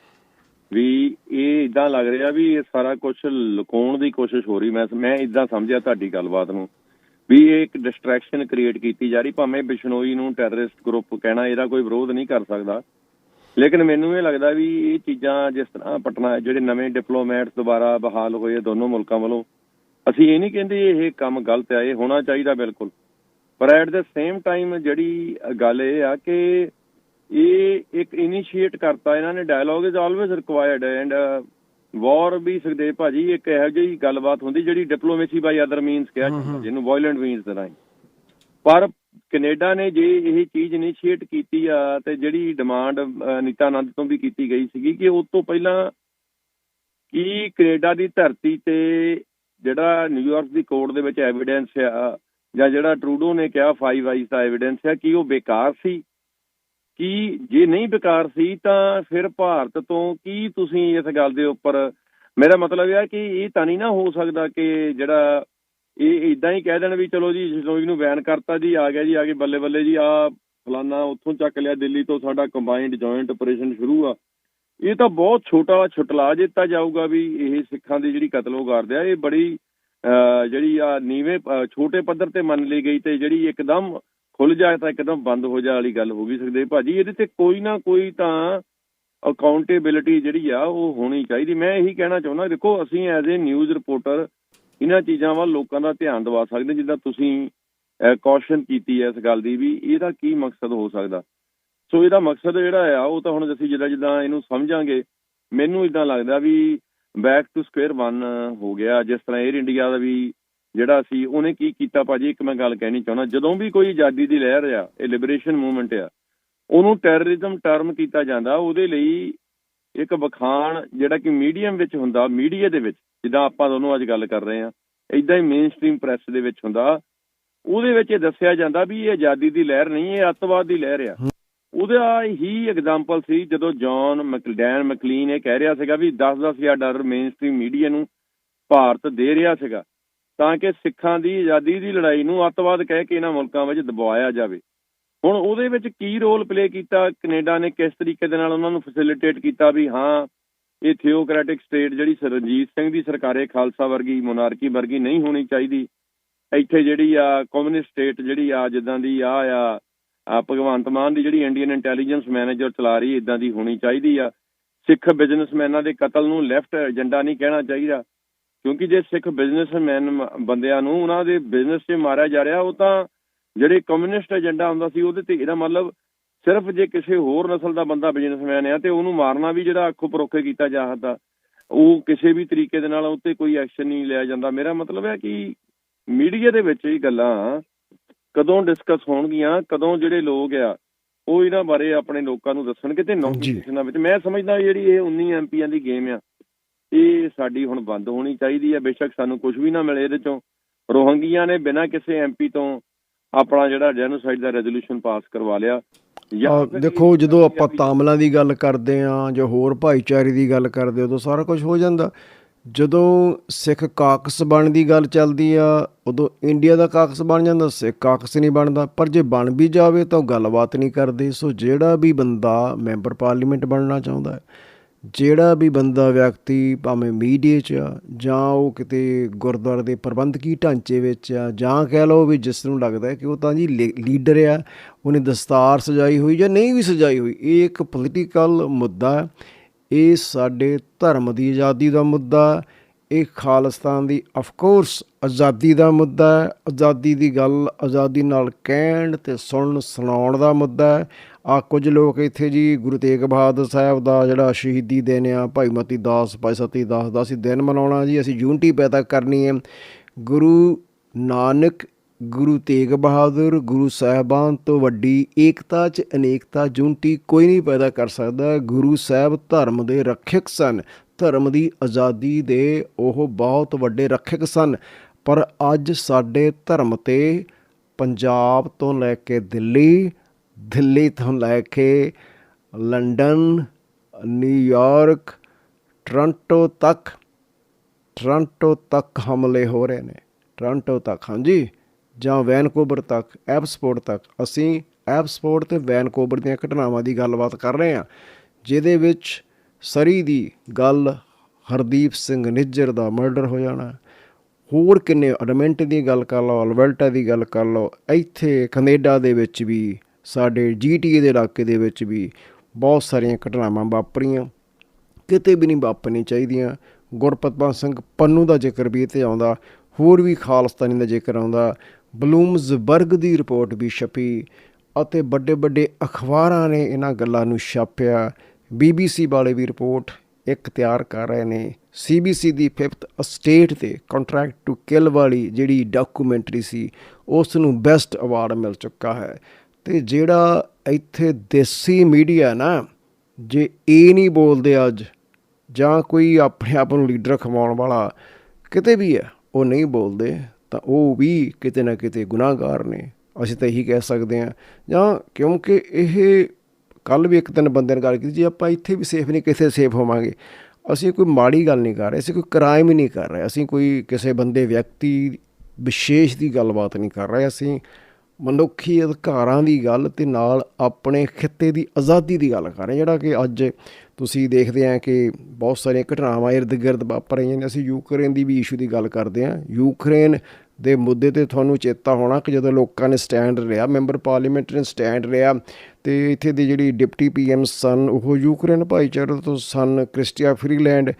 ਵੀ ਇਹ ਇਦਾਂ ਲੱਗ ਰਿਹਾ ਵੀ ਇਹ ਸਾਰਾ ਕੁਝ ਲੁਕਾਉਣ ਦੀ ਕੋਸ਼ਿਸ਼ ਹੋ ਰਹੀ, ਮੈਂ ਮੈਂ ਇਦਾਂ ਸਮਝਿਆ ਤੁਹਾਡੀ ਗੱਲਬਾਤ ਨੂੰ। ਵੀ ਇਹ ਇੱਕ ਡਿਸਟਰੈਕਸ਼ਨ ਕ੍ਰੀਏਟ ਕੀਤੀ ਜਾ ਰਹੀ, ਭਾਵੇਂ ਬਿਸ਼ਨੋਈ ਨੂੰ ਟੈਰਰਿਸਟ ਗਰੁੱਪ ਕਹਿਣਾ, ਇਹਦਾ ਕੋਈ ਵਿਰੋਧ ਨਹੀਂ ਕਰ ਸਕਦਾ। ਲੇਕਿਨ ਮੈਨੂੰ ਇਹ ਲੱਗਦਾ ਵੀ ਇਹ ਚੀਜ਼ਾਂ ਜਿਸ ਤਰ੍ਹਾਂ ਪਟਨਾ, ਜਿਹੜੇ ਨਵੇਂ ਡਿਪਲੋਮੈਟਸ ਦੁਬਾਰਾ ਬਹਾਲ ਹੋਏ ਆ ਦੋਨੋਂ ਮੁਲਕਾਂ ਵੱਲੋਂ, ਅਸੀਂ ਇਹ ਨਹੀਂ ਕਹਿੰਦੇ ਇਹ ਕੰਮ ਗਲਤ ਆ, ਇਹ ਹੋਣਾ ਚਾਹੀਦਾ ਬਿਲਕੁਲ। ਪਰ ਐਟ ਦ ਸੇਮ ਟਾਈਮ ਜਿਹੜੀ ਗੱਲ ਇਹ ਆ ਕਿ ਇਹ ਇੱਕ ਇਨੀਸ਼ੀਏਟ ਕਰਤਾ, ਇਹਨਾਂ ਨੇ dialogue is always required and war ਵੀ ਸਕਦੇ ਭਾਜੀ ਇੱਕ ਇਹੋ ਜਿਹੀ ਗੱਲਬਾਤ ਹੁੰਦੀ ਜਿਹੜੀ ਡਿਪਲੋਮੇਸੀ ਬਾਈ ਅਦਰ ਮੀਨਸ ਕਿਹਾ ਜਾਂਦਾ, ਜਿਹਨੂੰ ਵਾਇਲੈਂਟ ਮੀਨਸ ਦੇ ਰਾਹੀਂ। ਪਰ ਕੈਨੇਡਾ ਨੇ ਜੇ ਇਹ ਚੀਜ਼ ਇਨੀਸ਼ੀਏਟ ਕੀਤੀ ਆ ਤੇ ਜਿਹੜੀ ਡਿਮਾਂਡ ਨੀਤਾ ਆਨੰਦ ਤੋਂ ਵੀ ਕੀਤੀ ਗਈ ਸੀਗੀ ਕਿ ਉਸ ਤੋਂ ਪਹਿਲਾਂ ਕੀ ਕੈਨੇਡਾ ਦੀ ਧਰਤੀ ਤੇ ਜਿਹੜਾ ਨਿਊਯਾਰਕ ਦੀ ਕੋਰਟ ਦੇ ਵਿੱਚ ਐਵੀਡੈਂਸ ਆ ਜਾਂ ਜਿਹੜਾ ਟਰੂਡੋ ਨੇ ਕਿਹਾ ਫਾਈਵ ਆਈਜ਼ ਦਾ ਐਵੀਡੈਂਸ ਆ ਕੀ ਉਹ ਬੇਕਾਰ ਸੀ? ਕੀ ਜੇ ਨਹੀਂ ਬੇਕਾਰ ਸੀ ਤਾਂ ਫਿਰ ਭਾਰਤ ਤੋਂ ਕੀ ਤੁਸੀਂ ਇਸ ਗੱਲ ਦੇ ਉੱਪਰ ਮੇਰਾ ਮਤਲਬ ਇਹ ਹੈ ਕਿ ਇਹ ਤਾਂ ਨਹੀਂ ਨਾ ਹੋ ਸਕਦਾ ਕਿ ਜਿਹੜਾ ਇਹ ਇਦਾਂ ਹੀ ਕਹਿ ਦੇਣ ਵੀ ਚਲੋ ਜੀ ਜਸਨੋਈ ਨੂੰ ਬੈਨ ਕਰਤਾ ਜੀ ਆ ਗਿਆ ਜੀ ਆ ਕੇ ਬੱਲੇ ਬੱਲੇ ਜੀ ਆ ਫਲਾਨਾ ਉੱਥੋਂ ਚੱਕ ਲਿਆ ਦਿੱਲੀ ਤੋਂ ਸਾਡਾ ਕੰਬਾਈਨਡ ਜੁਆਇੰਟ ਆਪਰੇਸ਼ਨ ਸ਼ੁਰੂ ਆ। ਇਹ ਤਾਂ ਬਹੁਤ ਛੋਟਾ ਛੁਟਲਾ ਦਿੱਤਾ ਜਾਊਗਾ ਵੀ ਇਹ ਸਿੱਖਾਂ ਦੀ ਜਿਹੜੀ ਕਤਲੋ ਕਰਦੇ ਆ ਇਹ ਬੜੀ ਅਹ, ਜਿਹੜੀ ਆ ਨੀਵੇਂ ਛੋਟੇ ਪੱਧਰ ਤੇ ਮੰਨ ਲਈ ਗਈ ਤੇ ਜਿਹੜੀ ਇੱਕਦਮ ਖੁੱਲ ਜਾਏ ਤਾਂ ਇੱਕਦਮ ਬੰਦ ਹੋ ਜਾ ਵਾਲੀ ਗੱਲ ਹੋ ਗਈ ਸਕਦੇ ਭਾਜੀ, ਇਹਦੇ ਤੇ ਕੋਈ ਨਾ ਕੋਈ ਤਾਂ ਅਕਾਊਂਟੇਬਿਲਿਟੀ ਜਿਹੜੀ ਆ, ਉਹ ਹੋਣੀ ਚਾਹੀਦੀ। ਮੈਂ ਇਹੀ ਕਹਿਣਾ ਚਾਹੁੰਦਾ, ਦੇਖੋ, ਅਸੀਂ ਐਜ਼ ਏ ਨਿਊਜ਼ ਰਿਪੋਰਟਰ ਇਹਨਾਂ ਚੀਜ਼ਾਂ ਵੱਲ ਲੋਕਾਂ ਦਾ ਧਿਆਨ ਦਿਵਾ ਸਕਦੇ ਜਿੱਦਾਂ ਤੁਸੀਂ ਕੌਸ਼ਨ ਕੀਤੀ ਹੈ ਇਸ ਗੱਲ ਦੀ ਵੀ ਇਹਦਾ ਕੀ ਮਕਸਦ ਹੋ ਸਕਦਾ। ਸੋ ਇਹਦਾ ਮਕਸਦ ਜਿਹੜਾ ਆ, ਉਹ ਤਾਂ ਹੁਣ ਅਸੀਂ ਜਿੱਦਾਂ ਜਿੱਦਾਂ ਇਹਨੂੰ ਸਮਝਾਂਗੇ, ਮੈਨੂੰ ਇਦਾਂ ਲੱਗਦਾ ਵੀ ਬੈਕ ਟੂ ਸਕੁਅਰ 1 ਹੋ ਗਿਆ। ਜਿਸ ਤਰ੍ਹਾਂ 에ਅਰ ਇੰਡੀਆ ਦਾ ਵੀ ਜਿਹੜਾ ਸੀ, ਉਹਨੇ ਕੀ ਕੀਤਾ ਭਾਜੀ? ਇੱਕ ਮੈਂ ਗੱਲ ਕਹਿਣੀ ਚਾਹੁੰਦਾ, ਜਦੋਂ ਵੀ ਕੋਈ ਆਜ਼ਾਦੀ ਦੀ ਲਹਿਰ ਆ, ਇਹ ਲਿਬਰੇਸ਼ਨ ਮੂਵਮੈਂਟ ਆ, ਉਹਨੂੰ ਟੈਰਰਿਜ਼ਮ ਟਰਮ ਕੀਤਾ ਜਾਂਦਾ, ਉਹਦੇ ਲਈ ਇੱਕ ਵਖਾਣ ਜਿਹੜਾ ਕਿ ਮੀਡੀਅਮ ਵਿੱਚ ਹੁੰਦਾ ਮੀਡੀਆ ਦੇ ਵਿੱਚ, ਜਿੱਦਾਂ ਆਪਾਂ ਦੋਨੋਂ ਅੱਜ ਗੱਲ ਕਰ ਰਹੇ ਆ ਇਦਾਂ ਹੀ ਮੇਨ ਸਟ੍ਰੀਮ ਪ੍ਰੈਸ ਦੇ ਵਿੱਚ ਹੁੰਦਾ, ਉਹਦੇ ਵਿੱਚ ਇਹ ਦੱਸਿਆ ਜਾਂਦਾ ਵੀ ਇਹ ਆਜ਼ਾਦੀ ਦੀ ਲਹਿਰ ਨਹੀਂ, ਇਹ ਅੱਤਵਾਦ ਦੀ ਲਹਿਰ ਆ। ਉਹਦਾ ਹੀ ਐਗਜ਼ਾਮਪਲ ਸੀ, ਜਦੋਂ ਜੌਨ ਮੈਕਲਡੈਨ ਮੈਕਲੀਨ ਇਹ ਕਹਿ ਰਿਹਾ ਸੀਗਾ ਵੀ 10-10 ਹਜ਼ਾਰ ਡਾਲਰ ਮੇਨ ਸਟ੍ਰੀਮ ਮੀਡੀਆ ਨੂੰ ਭਾਰਤ ਦੇ ਰਿਹਾ ਸੀਗਾ। ਤਾਂ ਕਿ ਸਿੱਖਾਂ ਦੀ ਆਜ਼ਾਦੀ ਦੀ ਲੜਾਈ ਨੂੰ ਅੱਤਵਾਦ ਕਹਿ ਕੇ ਇਹਨਾਂ ਮੁਲਕਾਂ ਵਿੱਚ ਦਬਾਇਆ ਜਾਵੇ। ਹੁਣ ਉਹਦੇ ਵਿੱਚ ਕੀ ਰੋਲ ਪਲੇ ਕੀਤਾ? ਕੈਨੇਡਾ ਨੇ ਕਿਸ ਤਰੀਕੇ ਦੇ ਨਾਲ ਉਹਨਾਂ ਨੂੰ ਫੈਸਿਲਿਟੇਟ ਕੀਤਾ ਵੀ ਹਾਂ, ਇਹ ਥਿਓਕ੍ਰੈਟਿਕ ਸਟੇਟ ਜਿਹੜੀ ਸਰ- ਰਣਜੀਤ ਸਿੰਘ ਦੀ ਸਰਕਾਰੇ ਖਾਲਸਾ ਵਰਗੀ ਮੋਨਾਰਕੀ ਵਰਗੀ ਨਹੀਂ ਹੋਣੀ ਚਾਹੀਦੀ। ਇੱਥੇ ਜਿਹੜੀ ਆ ਕਮਿਊਨਿਸਟ ਸਟੇਟ ਜਿਹੜੀ ਆ, ਜਿੱਦਾਂ ਦੀ ਆ ਆ ਆ ਭਗਵੰਤ ਮਾਨ ਦੀ ਜਿਹੜੀ ਇੰਡੀਅਨ ਇੰਟੈਲੀਜੈਂਸ ਮੈਨੇਜਰ ਚਲਾ ਰਹੀ ਇਦਾਂ ਦੀ ਹੋਣੀ ਚਾਹੀਦੀ ਆ। ਸਿੱਖ ਬਿਜ਼ਨਸਮੈਨਾਂ ਦੇ ਕਤਲ ਨੂੰ ਲੈਫਟ ਏਜੰਡਾ ਨਹੀਂ ਕਹਿਣਾ ਚਾਹੀਦਾ। ਕਿਉਂਕਿ ਜੇ ਸਿੱਖ ਬਿਜ਼ਨਸਮੈਨ ਬੰਦਿਆਂ ਨੂੰ ਉਹਨਾਂ ਦੇ ਬਿਜ਼ਨਸ 'ਚ ਮਾਰਿਆ ਜਾ ਰਿਹਾ ਉਹ ਤਾਂ ਜਿਹੜੇ ਕਮਿਊਨਿਸਟ ਏਜੰਡਾ ਹੁੰਦਾ ਸੀ ਉਹਦੇ ਤੇ ਇਹਦਾ ਮਤਲਬ ਸਿਰਫ ਜੇ ਕਿਸੇ ਹੋਰ ਨਸਲ ਦਾ ਬੰਦਾ ਬਿਜ਼ਨਸਮੈਨ ਆ ਤੇ ਉਹਨੂੰ ਮਾਰਨਾ ਵੀ ਜਿਹੜਾ ਅੱਖੋਂ ਪਰੋਖੇ ਕੀਤਾ ਜਾ ਸਕਦਾ ਉਹ ਕਿਸੇ ਵੀ ਤਰੀਕੇ ਦੇ ਨਾਲ ਉੱਤੇ ਕੋਈ ਐਕਸ਼ਨ ਨਹੀਂ ਲਿਆ ਜਾਂਦਾ। ਮੇਰਾ ਮਤਲਬ ਹੈ ਕਿ ਮੀਡੀਆ ਦੇ ਵਿੱਚ ਇਹ ਗੱਲਾਂ ਕਦੋਂ ਡਿਸਕਸ ਹੋਣਗੀਆਂ ਕਦੋਂ ਜਿਹੜੇ ਲੋਕ ਆ ਉਹ ਇਹਨਾਂ ਬਾਰੇ ਆਪਣੇ ਲੋਕਾਂ ਨੂੰ ਦੱਸਣਗੇ ਤੇ ਨੋਟੀਫਿਕੇਸ਼ਨਾਂ ਵਿੱਚ। ਮੈਂ ਸਮਝਦਾ ਜਿਹੜੀ ਇਹ 19 ਐਮਪੀਆਂ ਦੀ ਗੇਮ ਆ ਇਹ ਸਾਡੀ ਹੁਣ ਬੰਦ ਹੋਣੀ ਚਾਹੀਦੀ ਹੈ। ਬੇਸ਼ੱਕ ਸਾਨੂੰ ਕੁਝ ਵੀ ਨਾ ਮਿਲੇ ਇਹਦੇ ਚੋਂ। ਰੋਹੰਗੀਆਂ ਨੇ ਬਿਨਾਂ ਕਿਸੇ ਐਮਪੀ ਤੋਂ ਆਪਣਾ ਜਿਹੜਾ ਜੈਨੋਸਾਈਡ ਦਾ ਰੈਜ਼ੋਲੂਸ਼ਨ ਪਾਸ ਕਰਵਾ ਲਿਆ।
ਦੇਖੋ ਜਦੋਂ ਆਪਾਂ ਤਾਮਲਾਂ ਦੀ ਗੱਲ ਕਰਦੇ ਆਂ ਜਾਂ ਹੋਰ ਭਾਈਚਾਰੇ ਦੀ ਗੱਲ ਕਰਦੇ ਉਦੋਂ ਸਾਰਾ ਕੁਝ ਹੋ ਜਾਂਦਾ। ਜਦੋਂ ਸਿੱਖ ਕਾਕਸ ਬਣਨ ਦੀ ਗੱਲ ਚੱਲਦੀ ਆ ਉਦੋਂ ਇੰਡੀਆ ਦਾ ਕਾਕਸ ਬਣ ਜਾਂਦਾ ਸਿੱਖ ਕਾਕਸ ਨਹੀਂ ਬਣਦਾ। ਪਰ ਜੇ ਬਣ ਵੀ ਜਾਵੇ ਤਾਂ ਗੱਲਬਾਤ ਨਹੀਂ ਕਰਦੇ। ਸੋ ਜਿਹੜਾ ਵੀ ਬੰਦਾ ਮੈਂਬਰ ਪਾਰਲੀਮੈਂਟ ਬਣਨਾ ਚਾਹੁੰਦਾ ਹੈ ਜਿਹੜਾ ਵੀ ਬੰਦਾ ਵਿਅਕਤੀ ਭਾਵੇਂ ਮੀਡੀਆ 'ਚ ਆ, ਜਾਂ ਉਹ ਕਿਤੇ ਗੁਰਦੁਆਰੇ ਦੇ ਪ੍ਰਬੰਧਕੀ ਢਾਂਚੇ ਵਿੱਚ ਆ, ਜਾਂ ਕਹਿ ਲਓ ਵੀ ਜਿਸ ਨੂੰ ਲੱਗਦਾ ਕਿ ਉਹ ਤਾਂ ਜੀ ਲੀ- ਲੀਡਰ ਆ, ਉਹਨੇ ਦਸਤਾਰ ਸਜਾਈ ਹੋਈ ਜਾਂ ਨਹੀਂ ਵੀ ਸਜਾਈ ਹੋਈ, ਇਹ ਇੱਕ ਪੋਲੀਟੀਕਲ ਮੁੱਦਾ ਇਹ ਸਾਡੇ ਧਰਮ ਦੀ ਆਜ਼ਾਦੀ ਦਾ ਮੁੱਦਾ ਇਹ ਖਾਲਿਸਤਾਨ ਦੀ ਆਫ ਕੋਰਸ ਆਜ਼ਾਦੀ ਦਾ ਮੁੱਦਾ ਹੈ। ਆਜ਼ਾਦੀ ਦੀ ਗੱਲ, ਆਜ਼ਾਦੀ ਨਾਲ ਕਹਿਣ ਤੇ ਸੁਣਨ, ਸੁਣਾਉਣ ਦਾ ਮੁੱਦਾ ਹੈ। ਆ ਕੁਝ ਲੋਕ ਇੱਥੇ ਜੀ, ਗੁਰੂ ਤੇਗ ਬਹਾਦਰ ਸਾਹਿਬ ਦਾ ਜਿਹੜਾ ਸ਼ਹੀਦੀ ਦਿਨ ਆ, ਭਾਈ ਮਤੀ ਦਾਸ, ਭਾਈ ਸਤੀ ਦਾਸ ਦਾ ਅਸੀਂ ਦਿਨ ਮਨਾਉਣਾ ਜੀ, ਅਸੀਂ ਯੂਨਿਟੀ ਪੈਦਾ ਕਰਨੀ ਹੈ। ਗੁਰੂ ਨਾਨਕ, ਗੁਰੂ ਤੇਗ ਬਹਾਦਰ, ਗੁਰੂ ਸਾਹਿਬਾਨ ਤੋਂ ਵੱਡੀ ਏਕਤਾ 'ਚ ਅਨੇਕਤਾ, ਯੂਨਿਟੀ ਕੋਈ ਨਹੀਂ ਪੈਦਾ ਕਰ ਸਕਦਾ। ਗੁਰੂ ਸਾਹਿਬ ਧਰਮ ਦੇ ਰੱਖਿਅਕ ਸਨ। ਧਰਮ ਦੀ ਆਜ਼ਾਦੀ ਦੇ ਉਹ ਬਹੁਤ ਵੱਡੇ ਰੱਖਿਅਕ ਸਨ। ਪਰ ਅੱਜ ਸਾਡੇ ਧਰਮ ਤੇ ਪੰਜਾਬ ਤੋਂ ਲੈ ਕੇ ਦਿੱਲੀ ਦਿੱਲੀ ਤੋਂ ਲੈ ਕੇ ਲੰਡਨ ਨਿਊਯਾਰਕ ਟੋਰਾਂਟੋ ਤੱਕ ਟੋਰਾਂਟੋ ਤੱਕ ਹਮਲੇ ਹੋ ਰਹੇ ਨੇ। ਟੋਰਾਂਟੋ ਤੱਕ, ਹਾਂਜੀ। ਜਾਂ ਵੈਨਕੂਵਰ ਤੱਕ ਐਪਸਪੋਰਟ ਤੱਕ। ਅਸੀਂ ਐਪਸਪੋਰਟ ਤੇ ਵੈਨਕੂਵਰ ਦੀਆਂ ਘਟਨਾਵਾਂ ਦੀ ਗੱਲਬਾਤ ਕਰ ਰਹੇ ਹਾਂ, ਜਿਹਦੇ ਵਿੱਚ ਸਰੀ ਦੀ ਗੱਲ ਹਰਦੀਪ ਸਿੰਘ ਨਿੱਜਰ ਦਾ ਮਰਡਰ ਹੋ ਜਾਣਾ। ਹੋਰ ਕਿੰਨੇ ਐਡਮੈਂਟ ਦੀ ਗੱਲ ਕਰ ਲਓ, ਅਲਬਰਟਾ ਦੀ ਗੱਲ ਕਰ ਲਓ, ਇੱਥੇ ਕੈਨੇਡਾ ਦੇ ਵਿੱਚ ਵੀ, ਸਾਡੇ ਜੀਟੀਏ ਦੇ ਇਲਾਕੇ ਦੇ ਵਿੱਚ ਵੀ ਬਹੁਤ ਸਾਰੀਆਂ ਘਟਨਾਵਾਂ ਵਾਪਰੀਆਂ। ਕਿਤੇ ਵੀ ਨਹੀਂ ਵਾਪਰਨੀ ਚਾਹੀਦੀਆਂ। ਗੁਰਪਤਵੰਤ ਸਿੰਘ ਪੰਨੂ ਦਾ ਜ਼ਿਕਰ ਵੀ ਇੱਥੇ ਆਉਂਦਾ, ਹੋਰ ਵੀ ਖਾਲਸਤਾਨੀ ਦਾ ਜ਼ਿਕਰ ਆਉਂਦਾ। ਬਲੂਮਜ਼ਬਰਗ ਦੀ ਰਿਪੋਰਟ ਵੀ ਛਪੀ ਅਤੇ ਵੱਡੇ ਵੱਡੇ ਅਖਬਾਰਾਂ ਨੇ ਇਹਨਾਂ ਗੱਲਾਂ ਨੂੰ ਛਾਪਿਆ। ਬੀਬੀਸੀ ਵਾਲੇ ਵੀ ਰਿਪੋਰਟ ਇੱਕ ਤਿਆਰ ਕਰ ਰਹੇ ਨੇ। ਸੀਬੀਸੀ ਦੀ 5th ਅਸਟੇਟ ਤੇ ਕੰਟਰੈਕਟ ਟੂ ਕਿਲ ਵਾਲੀ ਜਿਹੜੀ ਡਾਕੂਮੈਂਟਰੀ ਸੀ ਉਸ ਨੂੰ ਬੈਸਟ ਅਵਾਰਡ ਮਿਲ ਚੁੱਕਾ ਹੈ। ਤੇ ਜਿਹੜਾ ਇੱਥੇ ਦੇਸੀ ਮੀਡੀਆ ਨਾ, ਜੇ ਇਹ ਨਹੀਂ ਬੋਲਦੇ ਅੱਜ, ਜਾਂ ਕੋਈ ਆਪਣੇ ਆਪ ਨੂੰ ਲੀਡਰ ਖਵਾਉਣ ਵਾਲਾ ਕਿਤੇ ਵੀ ਹੈ, ਉਹ ਨਹੀਂ ਬੋਲਦੇ, ਤਾਂ ਉਹ ਵੀ ਕਿਤੇ ਨਾ ਕਿਤੇ ਗੁਨਾਹਗਾਰ ਨੇ। ਅਸੀਂ ਤਾਂ ਇਹੀ ਕਹਿ ਸਕਦੇ ਹਾਂ। ਜਾਂ ਕਿਉਂਕਿ ਇਹ ਕੱਲ ਵੀ ਇੱਕ ਤਿੰਨ ਬੰਦੇ ਨੇ ਗੱਲ ਕੀਤੀ, ਜੀ ਆਪਾਂ ਇੱਥੇ ਵੀ ਸੇਫ ਨਹੀਂ, ਕਿੱਥੇ ਸੇਫ ਹੋਵਾਂਗੇ? ਅਸੀਂ ਕੋਈ ਮਾੜੀ ਗੱਲ ਨਹੀਂ ਕਰ ਰਹੇ, ਅਸੀਂ ਕੋਈ ਕ੍ਰਾਈਮ ਹੀ ਨਹੀਂ ਕਰ ਰਹੇ, ਅਸੀਂ ਕੋਈ ਕਿਸੇ ਬੰਦੇ, ਵਿਅਕਤੀ ਵਿਸ਼ੇਸ਼ ਦੀ ਗੱਲਬਾਤ ਨਹੀਂ ਕਰ ਰਹੇ, ਅਸੀਂ ਮਨੁੱਖੀ ਅਧਿਕਾਰਾਂ ਦੀ ਗੱਲ ਤੇ ਨਾਲ ਆਪਣੇ ਖਿੱਤੇ ਦੀ ਆਜ਼ਾਦੀ ਦੀ ਗੱਲ ਕਰ ਰਹੇ, ਜਿਹੜਾ ਕਿ ਅੱਜ ਤੁਸੀਂ ਦੇਖਦੇ ਆ ਕਿ ਬਹੁਤ ਸਾਰੀਆਂ ਘਟਨਾਵਾਂ ਇਰਦ ਗਿਰਦ ਵਾਪਰ ਰਹੀਆਂ ਨੇ, ਅਸੀਂ ਯੂਕਰੇਨ ਦੀ ਵੀ ਇਸ਼ੂ ਦੀ ਗੱਲ ਕਰਦੇ ਆ। ਯੂਕਰੇਨ ਦੇ ਮੁੱਦੇ ਤੇ ਤੁਹਾਨੂੰ ਚੇਤਾ ਹੋਣਾ ਕਿ ਜਦੋਂ ਲੋਕਾਂ ਨੇ ਸਟੈਂਡ ਲਿਆ ਮੈਂਬਰ ਪਾਰਲੀਮੈਂਟ ਨੇ ਸਟੈਂਡ ਲਿਆ ਤੇ ਇੱਥੇ ਦੀ ਜਿਹੜੀ ਡਿਪਟੀ ਪੀਐਮ ਸਨ, ਉਹ ਯੂਕਰੇਨ ਭਾਈਚਾਰੇ ਤੋਂ ਸਨ, ਕ੍ਰਿਸਟੀਆ ਫਰੀਲੈਂਡ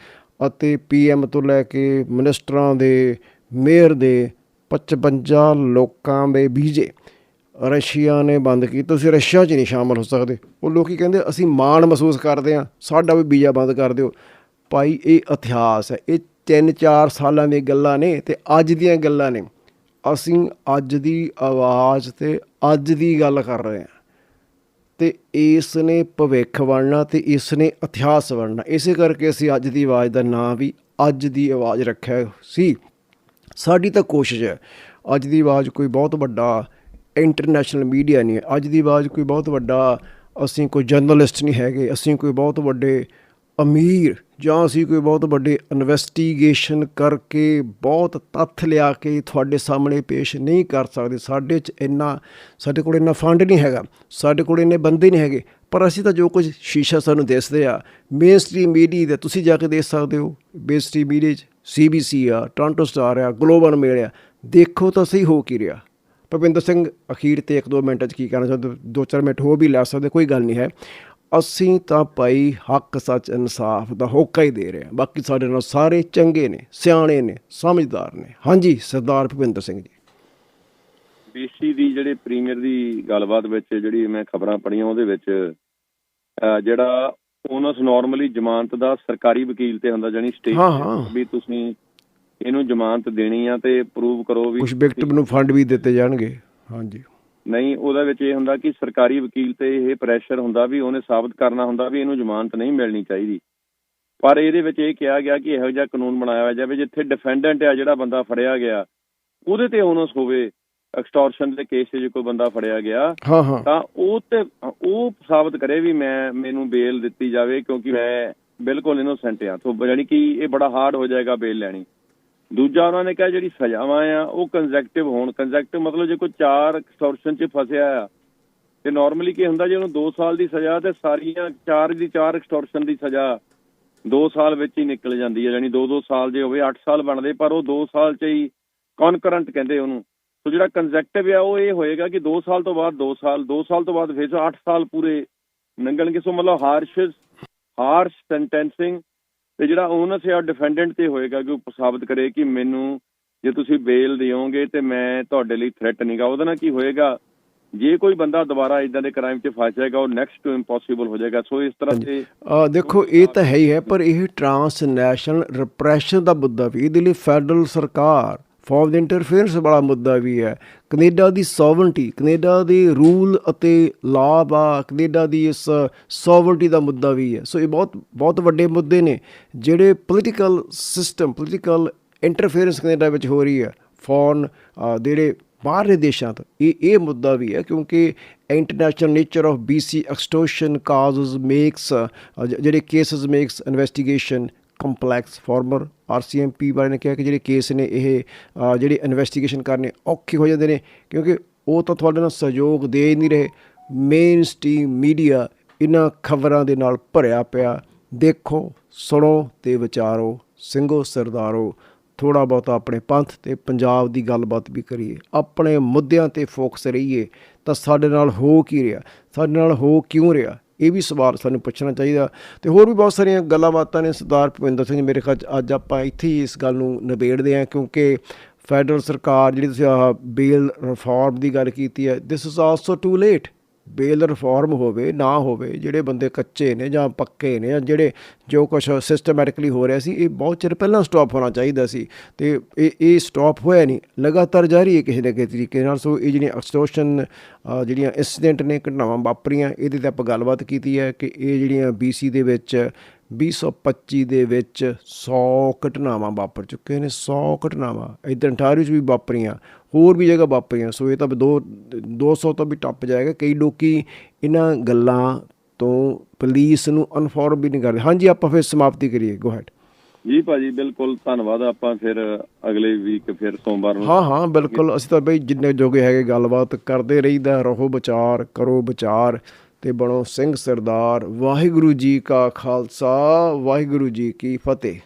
ਅਤੇ ਪੀਐਮ ਤੋਂ ਲੈ ਕੇ ਮਿਨਿਸਟਰਾਂ ਦੇ, ਮੇਅਰ ਦੇ 55 ਲੋਕਾਂ ਦੇ ਵੀਜ਼ੇ ਰਸ਼ੀਆ ਨੇ ਬੰਦ ਕੀਤੇ। ਤੁਸੀਂ ਰਸ਼ੀਆ 'ਚ ਨਹੀਂ ਸ਼ਾਮਲ ਹੋ ਸਕਦੇ। ਉਹ ਲੋਕੀ ਕਹਿੰਦੇ, ਅਸੀਂ ਮਾਣ ਮਹਿਸੂਸ ਕਰਦੇ ਆ ਸਾਡਾ ਵੀ ਵੀਜ਼ਾ ਬੰਦ ਕਰ ਦਿਓ। ਭਾਈ, ਇਹ ਇਤਿਹਾਸ ਹੈ। ਇਹ 3-4 ਸਾਲਾਂ ਦੀਆਂ ਗੱਲਾਂ ਨੇ ਤੇ ਅੱਜ ਦੀਆਂ ਗੱਲਾਂ ਨੇ। ਅਸੀਂ ਅੱਜ ਦੀ ਆਵਾਜ਼ ਤੇ ਅੱਜ ਦੀ ਗੱਲ ਕਰ ਰਹੇ ਹਾਂ। ਤੇ ਇਸ ਨੇ ਭਵਿੱਖ ਬਣਨਾ ਤੇ ਇਸ ਨੇ ਇਤਿਹਾਸ ਬਣਨਾ ਇਸੇ ਕਰਕੇ ਅਸੀਂ ਅੱਜ ਦੀ ਆਵਾਜ਼ ਦਾ ਨਾਂ ਵੀ ਅੱਜ ਦੀ ਆਵਾਜ਼ ਰੱਖਿਆ ਸੀ। ਸਾਡੀ ਤਾਂ ਕੋਸ਼ਿਸ਼ ਹੈ, ਅੱਜ ਦੀ ਆਵਾਜ਼ ਕੋਈ ਬਹੁਤ ਵੱਡਾ ਇੰਟਰਨੈਸ਼ਨਲ ਮੀਡੀਆ ਨਹੀਂ ਹੈ। ਅੱਜ ਦੀ ਆਵਾਜ਼ ਕੋਈ ਬਹੁਤ ਵੱਡਾ, ਅਸੀਂ ਕੋਈ ਜਰਨਲਿਸਟ ਨਹੀਂ ਹੈਗੇ, ਅਸੀਂ ਕੋਈ ਬਹੁਤ ਵੱਡੇ ਅਮੀਰ ਜਾਂ ਅਸੀਂ ਕੋਈ ਬਹੁਤ ਵੱਡੇ ਇਨਵੈਸਟੀਗੇਸ਼ਨ ਕਰਕੇ ਬਹੁਤ ਤੱਥ ਲਿਆ ਕੇ ਤੁਹਾਡੇ ਸਾਹਮਣੇ ਪੇਸ਼ ਨਹੀਂ ਕਰ ਸਕਦੇ, ਸਾਡੇ 'ਚ ਇੰਨਾ, ਸਾਡੇ ਕੋਲ ਇੰਨਾ ਫੰਡ ਨਹੀਂ ਹੈਗਾ, ਸਾਡੇ ਕੋਲ ਇੰਨੇ ਬੰਦੇ ਨਹੀਂ ਹੈਗੇ, ਪਰ ਅਸੀਂ ਤਾਂ ਜੋ ਕੁਝ ਸ਼ੀਸ਼ਾ ਸਾਨੂੰ ਦਿਸਦੇ ਆ ਮੇਨ ਸਟ੍ਰੀਮ ਮੀਡੀਆ ਦੇ, ਤੁਸੀਂ ਜਾ ਕੇ ਦੇਖ ਸਕਦੇ ਹੋ ਮੇਨ ਸਟ੍ਰੀਮ ਮੀਡੀਆ 'ਚ ਸੀਬੀਸੀ ਆ ਟੋਰਾਂਟੋ ਸਟਾਰ ਆ ਗਲੋਬਲ ਮੇਲ ਆ, ਦੇਖੋ ਤਾਂ ਸਹੀ ਹੋ ਕੀ ਰਿਹਾ। ਭਵਿੰਦਰ ਸਿੰਘ ਅਖੀਰ ਤੇ ਇੱਕ ਦੋ ਮਿੰਟਾਂ 'ਚ ਕੀ ਕਹਿਣਾ ਚਾਹੁੰਦੇ ਦੋ ਚਾਰ ਮਿੰਟ ਹੋ ਵੀ ਲੈ ਸਕਦੇ, ਕੋਈ ਗੱਲ ਨਹੀਂ ਹੈ। ਅਸੀਂ ਤਾਂ ਭਾਈ ਹੱਕ ਸੱਚ ਇਨਸਾਫ ਦਾ ਹੋਕਾ ਹੀ ਦੇ ਰਹੇ ਹਾਂ। ਬਾਕੀ ਸਾਡੇ ਨਾਲ ਸਾਰੇ ਚੰਗੇ ਨੇ ਸਿਆਣੇ ਨੇ ਸਮਝਦਾਰ ਨੇ। ਹਾਂਜੀ ਸਰਦਾਰ ਭਵਿੰਦਰ ਸਿੰਘ ਜੀ।
ਬੀਸੀ ਦੀ ਜਿਹੜੇ ਪ੍ਰੀਮੀਅਰ ਦੀ ਗੱਲਬਾਤ ਵਿੱਚ ਜਿਹੜੀ ਮੈਂ ਖਬਰਾਂ ਪੜ੍ਹੀਆਂ ਉਹਦੇ ਵਿੱਚ ਜਿਹੜਾ ਉਹਨਸ ਨਾਰਮਲੀ ਜ਼ਮਾਨਤ ਦਾ ਸਰਕਾਰੀ ਵਕੀਲ ਤੇ ਹੁੰਦਾ ਜਾਨੀ ਸਟੇਟ। ਵੀ ਤੁਸੀਂ ਇਹਨੂੰ ਜ਼ਮਾਨਤ ਦੇਣੀ ਆ ਤੇ ਪ੍ਰੂਵ ਕਰੋ ਵੀ
ਕੁਝ ਵਿਕਟਮ ਨੂੰ ਫੰਡ ਵੀ ਦਿੱਤੇ ਜਾਣਗੇ। ਹਾਂਜੀ।
ਨਹੀਂ ਉਹਦੇ ਵਿੱਚ ਇਹ ਹੁੰਦਾ ਕਿ ਸਰਕਾਰੀ ਵਕੀਲ ਤੇ ਇਹ ਪ੍ਰੈਸ਼ਰ ਹੁੰਦਾ ਵੀ ਉਹਨੇ ਸਾਬਤ ਕਰਨਾ ਹੁੰਦਾ ਵੀ ਇਹਨੂੰ ਜ਼ਮਾਨਤ ਨਹੀਂ ਮਿਲਣੀ ਚਾਹੀਦੀ। ਪਰ ਇਹਦੇ ਵਿੱਚ ਇਹ ਕਿਹਾ ਗਿਆ ਕਿ ਇਹੋ ਜਿਹਾ ਕਾਨੂੰਨ ਬਣਾਇਆ ਜਾਵੇ ਜਿੱਥੇ ਡਿਫੈਂਡੈਂਟ ਆ ਜਿਹੜਾ ਬੰਦਾ ਫੜਿਆ ਗਿਆ ਉਹਦੇ ਤੇ ਓਨਸ ਹੋਵੇ ਐਕਸਟੋਰਸ਼ਨ ਦੇ ਕੇਸ 'ਚ ਕੋਈ ਬੰਦਾ ਫੜਿਆ ਗਿਆ ਤਾਂ ਉਹ ਤੇ ਉਹ ਸਾਬਤ ਕਰੇ ਵੀ ਮੈਂ ਮੈਨੂੰ ਬੇਲ ਦਿੱਤੀ ਜਾਵੇ ਕਿਉਂਕਿ ਮੈਂ ਬਿਲਕੁਲ ਇਨੋਸੈਂਟ ਆ। ਤੋਂ ਯਾਨੀ ਕਿ ਇਹ ਬੜਾ ਹਾਰਡ ਹੋ ਜਾਏਗਾ ਬੇਲ ਲੈਣੀ। ਦੂਜਾ ਉਹਨਾਂ ਨੇ ਕਿਹਾ ਜਿਹੜੀ ਸਜ਼ਾਵਾਂ ਆ, ਉਹ ਕੰਜ਼ੈਕਟਿਵ ਹੋਣ। ਕੰਜ਼ੈਕਟਿਵ ਮਤਲਬ ਜੇ ਕੋਈ ਚਾਰ ਐਕਸਟੋਰਸ਼ਨ 'ਚ ਫਸਿਆ ਆ, ਤੇ ਨਾਰਮਲੀ ਕੀ ਹੁੰਦਾ ਜੇ ਉਹਨੂੰ 2 ਸਾਲ ਦੀ ਸਜ਼ਾ, ਤੇ ਸਾਰੀਆਂ ਚਾਰ ਦੀ ਚਾਰ ਐਕਸਟੋਰਸ਼ਨ ਦੀ ਸਜ਼ਾ 2 ਸਾਲ ਵਿੱਚ ਹੀ ਨਿਕਲ ਜਾਂਦੀ ਹੈ ਯਾਨੀ 2-2 ਸਾਲ ਜੇ ਹੋਵੇ 8 ਸਾਲ ਬਣਦੇ, ਪਰ ਉਹ 2 ਸਾਲ 'ਚ ਹੀ ਕਨਕਰੈਂਟ ਕਹਿੰਦੇ ਉਹਨੂੰ। ਸੋ ਜਿਹੜਾ ਕੰਜ਼ੈਕਟਿਵ ਆ, ਉਹ ਇਹ ਹੋਏਗਾ ਕਿ 2 ਸਾਲ ਤੋਂ ਬਾਅਦ 2 ਸਾਲ 2 ਸਾਲ ਤੋਂ ਬਾਅਦ ਫਿਰ 8 ਸਾਲ ਪੂਰੇ ਲੰਘਣਗੇ ਸੋ ਮਤਲਬ ਹਾਰਸ਼ਸ ਹਾਰਸ਼ ਸੈਂਟੈਂਸਿੰਗ ਤੇ ਜਿਹੜਾ ਓਨਸ ਆ ਡਿਫੈਂਡੈਂਟ ਤੇ ਹੋਏਗਾ ਕਿ ਉਹ ਸਾਬਤ ਕਰੇ ਕਿ ਮੈਨੂੰ ਜੇ ਤੁਸੀਂ ਬੇਲ ਦਿਓਗੇ ਤੇ ਮੈਂ ਤੁਹਾਡੇ ਲਈ ਥ੍ਰੈਟ ਨਹੀਂਗਾ ਉਹਦੇ ਨਾਲ ਕੀ ਹੋਏਗਾ? ਜੇ ਕੋਈ ਬੰਦਾ ਦੁਬਾਰਾ ਇਦਾਂ ਦੇ ਕ੍ਰਾਈਮ 'ਚ ਫਸ ਜਾਏਗਾ ਉਹ ਨੈਕਸਟ ਟੂ ਇੰਪੋਸੀਬਲ ਹੋ ਜਾਏਗਾ। ਸੋ ਇਸ ਤਰ੍ਹਾਂ ਤੇ
ਦੇਖੋ ਇਹ ਤਾਂ ਹੈ ਹੀ ਹੈ ਪਰ ਇਹ ਟ੍ਰਾਂਸਨੈਸ਼ਨਲ ਰਿਪਰੈਸ਼ਨ ਦਾ ਮੁੱਦਾ ਵੀ ਇਹਦੇ ਲਈ ਫੈਡਰਲ ਸਰਕਾਰ ਫੋਰ ਦੀ ਇੰਟਰਫੇਰੈਂਸ ਵਾਲਾ ਮੁੱਦਾ ਵੀ ਹੈ। ਕੈਨੇਡਾ ਦੀ ਸੋਵਰਨਟੀ ਕੈਨੇਡਾ ਦੇ ਰੂਲ ਅਤੇ ਲਾਅ ਦਾ, ਕੈਨੇਡਾ ਦੀ ਇਸ ਸੋਵਰਨਟੀ ਦਾ ਮੁੱਦਾ ਵੀ ਹੈ। ਸੋ ਇਹ ਬਹੁਤ ਬਹੁਤ ਵੱਡੇ ਮੁੱਦੇ ਨੇ, ਜਿਹੜੇ political system political interference Canada ਵਿੱਚ ਹੋ ਰਹੀ ਹੈ। ਫੋਰਨ ਜਿਹੜੇ ਬਾਹਰਲੇ ਦੇਸ਼ਾਂ ਤੋਂ, ਇਹ ਇਹ ਮੁੱਦਾ ਵੀ ਹੈ, ਕਿਉਂਕਿ international nature of BC extortion causes makes ਜਿਹੜੇ cases makes investigation complex former RCMP ਬਾਰੇ ਨੇ ਕਿਹਾ ਕਿ ਜਿਹੜੇ ਕੇਸ ਨੇ ਇਹ ਅ, ਜਿਹੜੇ ਇਨਵੈਸਟੀਗੇਸ਼ਨ ਕਰਨੇ ਔਖੇ ਹੋ ਜਾਂਦੇ ਨੇ ਕਿਉਂਕਿ ਉਹ ਤਾਂ ਤੁਹਾਡੇ ਨਾਲ ਸਹਿਯੋਗ ਦੇ ਹੀ ਨਹੀਂ ਰਹੇ। ਮੇਨ ਸਟ੍ਰੀਮ ਮੀਡੀਆ ਇਹਨਾਂ ਖਬਰਾਂ ਦੇ ਨਾਲ ਭਰਿਆ ਪਿਆ। ਦੇਖੋ ਸੁਣੋ ਤੇ ਵਿਚਾਰੋ ਸਿੰਘੋ ਸਰਦਾਰੋ ਥੋੜਾ ਬਹੁਤਾ ਆਪਣੇ ਪੰਥ ਤੇ ਪੰਜਾਬ ਦੀ ਗੱਲਬਾਤ ਵੀ ਕਰੀਏ। ਆਪਣੇ ਮੁੱਦਿਆਂ ਤੇ ਫੋਕਸ ਰਹੀਏ ਤਾਂ ਸਾਡੇ ਨਾਲ ਹੋ ਕੀ ਰਿਹਾ? ਸਾਡੇ ਨਾਲ ਹੋ ਕਿਉਂ ਰਿਹਾ? ਇਹ ਵੀ ਸਵਾਲ ਸਾਨੂੰ ਪੁੱਛਣਾ ਚਾਹੀਦਾ। ਤੇ ਹੋਰ ਵੀ ਬਹੁਤ ਸਾਰੀਆਂ ਗੱਲਾਂ ਬਾਤਾਂ ਨੇ ਸਰਦਾਰ ਭੁਪਿੰਦਰ ਸਿੰਘ ਜੀ, ਮੇਰੇ ਖਿਆਲ 'ਚ ਅੱਜ ਆਪਾਂ ਇੱਥੇ ਹੀ ਇਸ ਗੱਲ ਨੂੰ ਨਿਬੇੜਦੇ ਹਾਂ ਕਿਉਂਕਿ ਫੈਡਰਲ ਸਰਕਾਰ ਜਿਹੜੀ ਤੁਸੀਂ ਆਹ ਬੇਲ ਰਿਫਾਰਮ ਦੀ ਗੱਲ ਕੀਤੀ ਹੈ this is also too late bail reform ਹੋਵੇ, ਨਾ ਹੋਵੇ, ਜਿਹੜੇ ਬੰਦੇ ਕੱਚੇ ਨੇ ਜਾਂ ਪੱਕੇ ਨੇ ਜਾਂ ਜਿਹੜੇ ਜੋ ਕੁਝ ਸਿਸਟਮੈਟਿਕਲੀ ਹੋ ਰਿਹਾ ਸੀ, ਇਹ ਬਹੁਤ ਚਿਰ ਪਹਿਲਾਂ ਸਟਾਪ ਹੋਣਾ ਚਾਹੀਦਾ ਸੀ ਤੇ ਇਹ ਇਹ ਸਟਾਪ ਹੋਇਆ ਨਹੀਂ। ਲਗਾਤਾਰ ਜਾਰੀ ਹੈ ਕਿਸੇ ਨਾ ਕਿਸੇ ਤਰੀਕੇ ਨਾਲ। ਸੋ ਇਹ ਜਿਹੜੀਆਂ ਐਕਸਟੋਰਸ਼ਨ ਜਿਹੜੀਆਂ ਇਨਸੀਡੈਂਟ ਨੇ, ਘਟਨਾਵਾਂ ਵਾਪਰੀਆਂ, ਇਹਦੇ ਤੇ ਆਪਾਂ ਗੱਲਬਾਤ ਕੀਤੀ ਹੈ ਕਿ ਇਹ ਜਿਹੜੀਆਂ BC ਦੇ ਵਿੱਚ 2025 ਦੇ ਵਿੱਚ 100 ਘਟਨਾਵਾਂ ਵਾਪਰ ਚੁੱਕੇ ਨੇ 100 ਘਟਨਾਵਾਂ। ਇਧਰ ਅੰਟਾਰੀਓ 'ਚ ਵੀ ਵਾਪਰੀਆਂ ਹੋਰ ਵੀ ਜਗ੍ਹਾ ਵਾਪਰੀਆਂ ਸੋ ਇਹ ਤਾਂ ਦੋ 200 ਤੋਂ ਵੀ ਟੱਪ ਜਾਏਗਾ। ਕਈ ਲੋਕੀ ਇਹਨਾਂ ਗੱਲਾਂ ਤੋਂ ਪੁਲਿਸ ਨੂੰ ਇਨਫੋਰਮ ਵੀ ਨਹੀਂ ਕਰਦੇ। ਹਾਂਜੀ ਆਪਾਂ ਫਿਰ ਸਮਾਪਤੀ ਕਰੀਏ। ਗੋ ਹੈਡ
ਜੀ ਭਾਜੀ ਬਿਲਕੁਲ ਧੰਨਵਾਦ। ਆਪਾਂ ਫਿਰ ਅਗਲੇ ਵੀਕ ਫਿਰ ਸੋਮਵਾਰ ਨੂੰ
ਹਾਂ ਹਾਂ ਬਿਲਕੁਲ। ਅਸੀਂ ਤਾਂ ਬਈ ਜਿੰਨੇ ਜੋਗੇ ਹੈਗੇ ਗੱਲਬਾਤ ਕਰਦੇ ਰਹੀਦਾ ਰਹੋ ਵਿਚਾਰ ਕਰੋ ਵਿਚਾਰ। ਤੇ ਬਣੋ ਸਿੰਘ ਸਰਦਾਰ। ਵਾਹਿਗੁਰੂ ਜੀ ਕਾ ਖਾਲਸਾ ਵਾਹਿਗੁਰੂ ਜੀ ਕੀ ਫਤਿਹ।